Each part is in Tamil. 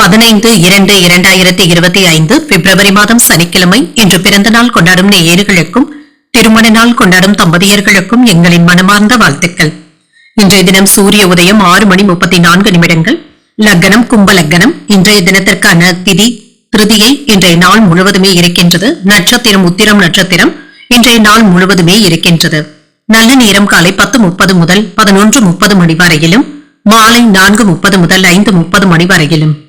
பதினைந்து இரண்டு இரண்டாயிரத்தி இருபத்தி ஐந்து பிப்ரவரி மாதம் சனிக்கிழமை இன்று பிறந்த நாள் கொண்டாடும் நேயர்களுக்கும் திருமண நாள் கொண்டாடும் தம்பதியர்களுக்கும் எங்களின் மனமார்ந்த வாழ்த்துக்கள். இன்றைய தினம் சூரிய உதயம் ஆறு மணி முப்பத்தி நான்கு நிமிடங்கள். லக்னம் கும்ப லக்னம் இன்றைய தினத்திற்கான திதி திருதியை இன்றைய நாள் முழுவதுமே இருக்கின்றது. நட்சத்திரம் உத்திரம் நட்சத்திரம் இன்றைய நாள் முழுவதுமே இருக்கின்றது. நல்ல நேரம் காலை பத்து முப்பது முதல் பதினொன்று முப்பது மணி வரையிலும் மாலை நான்கு முப்பது முதல் ஐந்து முப்பது மணி வரையிலும்.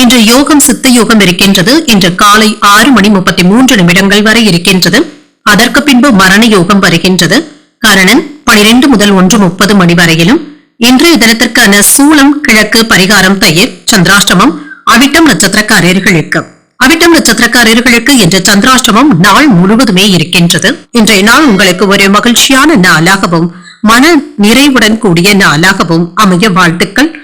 இன்று யோகம் சித்த யோகம் இருக்கின்றது. இன்று காலை ஆறு மணி முப்பத்தி மூன்று நிமிடங்கள் வரை இருக்கின்றது. அதற்கு பின்பு மரண யோகம் வருகின்றது. கரணன் பனிரெண்டு முதல் ஒன்று முப்பது மணி வரையிலும். இன்றைய தினத்திற்கான சூளம் கிழக்கு பரிகாரம் தயிர் சந்திராஷ்டமம் அவிட்டம் நட்சத்திரக்காரர்களுக்கு. அவிட்டம் நட்சத்திரக்காரர்களுக்கு இன்று சந்திராஷ்டமம் நாள் முழுவதுமே இருக்கின்றது. இன்றைய நாள் உங்களுக்கு ஒரு மகிழ்ச்சியான நாளாகவும் மன நிறைவுடன் கூடிய நாளாகவும் அமைய வாழ்த்துக்கள்.